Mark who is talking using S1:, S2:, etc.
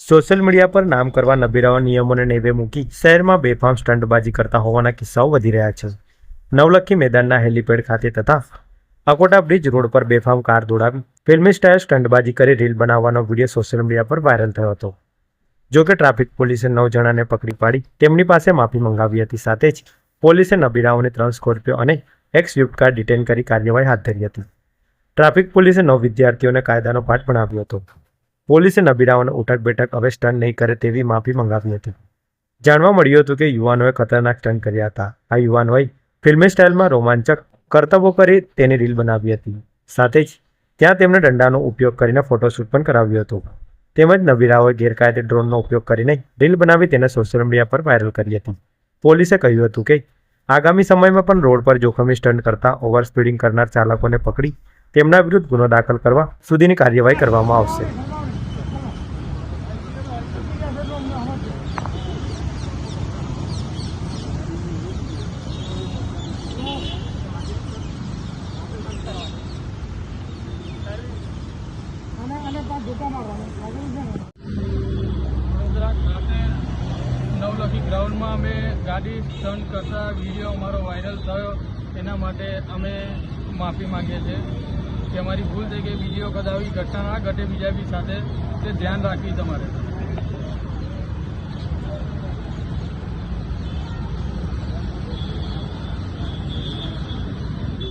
S1: Social media પર નામ કરવા નબીરાઓ નિયમોને નેવે મૂકી શહેરમાં બેફામ સ્ટંટબાજી કરતા હોવાના કિસ્સાઓ વધી રહ્યા છે. નવલખી મેદાનના હેલીપેડ ખાતે તથા અકોટા બ્રિજ રોડ પર બેફામ કાર દોડાવી ફિલ્મી સ્ટાઇલ સ્ટંટબાજી કરી રીલ બનાવવાનો વીડિયો સોશિયલ મીડિયા પર વાયરલ થયો હતો. જો કે ટ્રાફિક પોલીસે નવ જણાને પકડી પાડી તેમની પાસે માફી મંગાવી હતી, સાથે જ પોલીસે નબીરાઓને ત્રણ સ્કોર્પિયો અને એક સ્વિફ્ટ કાર ડિટેન કરી કાર્યવાહી હાથ ધરી હતી. ટ્રાફિક પોલીસે નવ વિદ્યાર્થીઓને કાયદાનો પાઠ ભણાવ્યો હતો. પોલીસે નબીરાઓને ઉઠક બેઠક હવે સ્ટન્ટ નહીં કરે તેવી માફી મંગાવી હતી. જાણવા મળ્યું હતું કે યુવાનોએ ખતરનાક સ્ટન કર્યા હતા. આ યુવાનોએ ફિલ્મી સ્ટાઇલમાં રોમાંચક કરતબો કરી તેની રીલ બનાવી હતી. સાથે જ ત્યાં તેમણે દંડાનો ઉપયોગ કરીને ફોટોશૂટ પણ કરાવ્યું હતું. તેમજ નબીરાઓએ ગેરકાયદે ડ્રોનનો ઉપયોગ કરીને રીલ બનાવી તેને સોશિયલ મીડિયા પર વાયરલ કરી હતી. પોલીસે કહ્યું હતું કે આગામી સમયમાં પણ રોડ પર જોખમી સ્ટન્ટ કરતા ઓવર સ્પીડિંગ કરનાર ચાલકોને પકડી તેમના વિરુદ્ધ ગુનો દાખલ કરવા સુધીની કાર્યવાહી કરવામાં આવશે.
S2: વડોદરા ખાતે નવલખી ગ્રાઉન્ડમાં અમે ગાડી સ્ટન્ટ કરતા વીડિયો અમારો વાયરલ થયો. એના માટે અમે માફી માંગીએ છીએ કે અમારી ભૂલ થઈ ગઈ. વીડિયો કદાવી ઘટના ના ઘટે બીજા બી સાથે. તે ધ્યાન રાખવી તમારે.